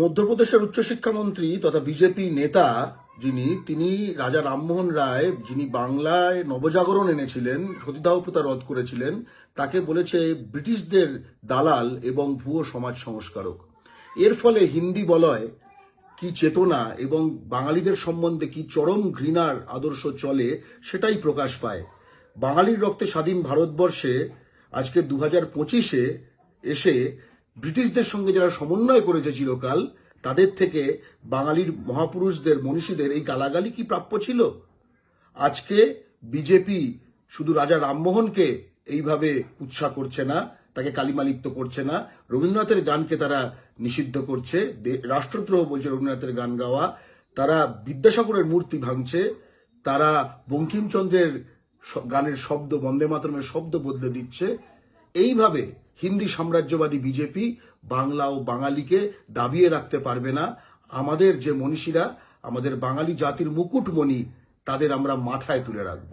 মধ্যপ্রদেশের উচ্চশিক্ষামন্ত্রী তথা বিজেপি নেতা যিনি, তিনি রাজা রামমোহন রায়, যিনি বাংলায় নবজাগরণ এনেছিলেন, সতীদাহ প্রথা রদ করেছিলেন, তাকে বলেছে ব্রিটিশদের দালাল এবং ভুয়ো সমাজ সংস্কারক। এর ফলে হিন্দি বলয় কি চেতনা এবং বাঙালিদের সম্বন্ধে কি চরম ঘৃণার আদর্শ চলে, সেটাই প্রকাশ পায়। বাঙালির রক্তে স্বাধীন ভারতবর্ষে আজকে দু হাজার পঁচিশে এসে ব্রিটিশদের সঙ্গে যারা সমন্বয় করেছে চিরকাল, তাদের থেকে বাঙালির মহাপুরুষদের, মনীষীদের এই গালাগালি কি প্রাপ্য ছিল? আজকে বিজেপি শুধু রাজা রামমোহনকে এইভাবে উৎসাহ করছে না, তাকে কালিমালিপ্ত করছে না, রবীন্দ্রনাথের গানকে তারা নিষিদ্ধ করছে রাষ্ট্রদ্রোহ বলছে রবীন্দ্রনাথের গান গাওয়া, তারা বিদ্যাসাগরের মূর্তি ভাঙছে, তারা বঙ্কিমচন্দ্রের গানের শব্দ, বন্দে মাতরমের শব্দ বদলে দিচ্ছে এইভাবে হিন্দি সাম্রাজ্যবাদী বিজেপি বাংলা ও বাঙালিকে দাবিয়ে রাখতে পারবে না। আমাদের যে মনীষীরা, আমাদের বাঙালি জাতির মুকুটমণি, তাদের আমরা মাথায় তুলে রাখব।